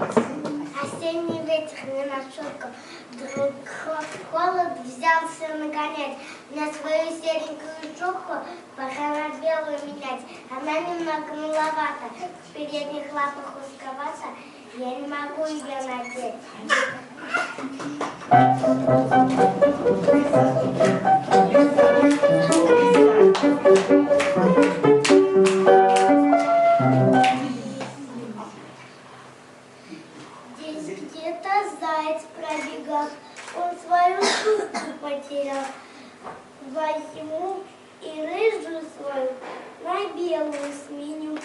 А Осенний ветер не нашелком, вдруг холод взялся нагонять. На свою серенькую шубку пора на белую менять. Она немного маловата. в передних лапах узковата, я не могу ее надеть. Заяц пробегал, он свою шубку потерял. Возьму и рыжую свою на белую сменю.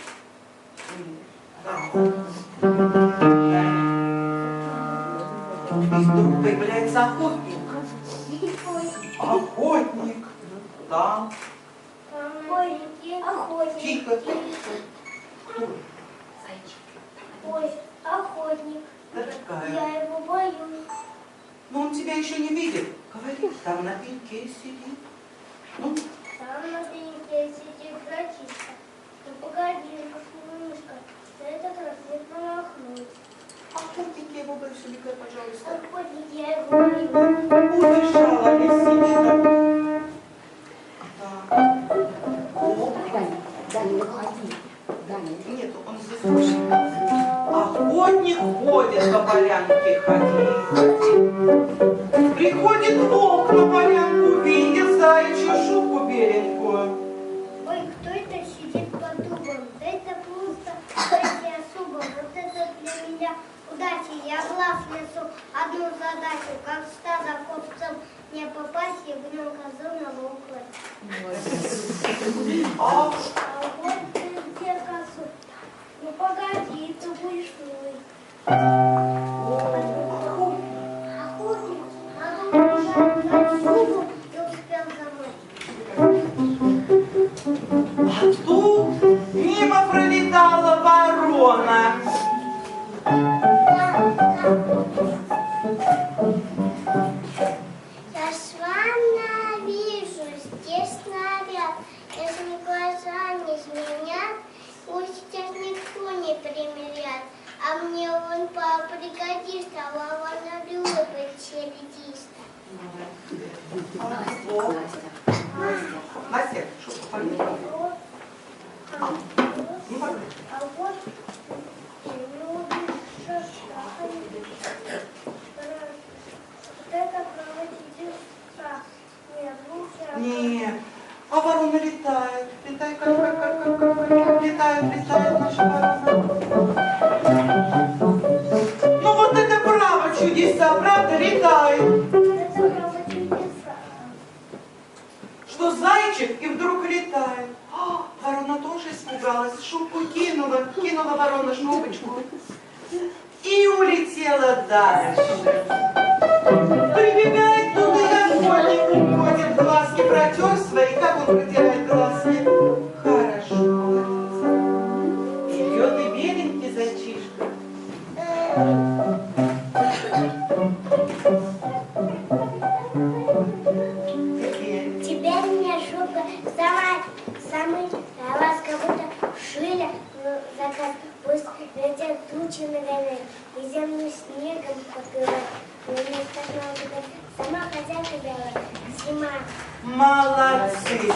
И вдруг появляется охотник. Охотник. Да. ой, охотник. Тихо. Кто? Ой, охотник. Дорогая. Я его боюсь. Но он тебя еще не видит. Говори, там на пеньке сидит. Ну, Там на пеньке сидит братишка. Ну погоди, мышка, да это рассвет намахнуть. охотник его больше бегай, пожалуйста. Охотник, я его боюсь. Убежала лисичка. Так. О, Даня. Даня, Охотник ходит по полянке, ходи, ходи. Приходит волк на полянку, видит заячью шубу беленькую. Ой, кто это сидит под дубом? Да это просто третья особа. Вот это для меня удача. Я глаз несу одну задачу. Как стадо копцам не попасть, я в нем козу на волка. А Настя. Настя? А Ну, это проводительство. Нет, лучше... Нет, а ворона летает. Летает, как, как, как, как, как, как, летает, летает наша ворона. Ну вот это право чудеса, правда, летает. И вдруг летает. А, ворона тоже испугалась, шубку кинула, кинула ворона шубочку. И улетела дальше. Нагоняют, и землю снегом покрывают. Но вместо нового сама хозяйка белая, зима. молодцы.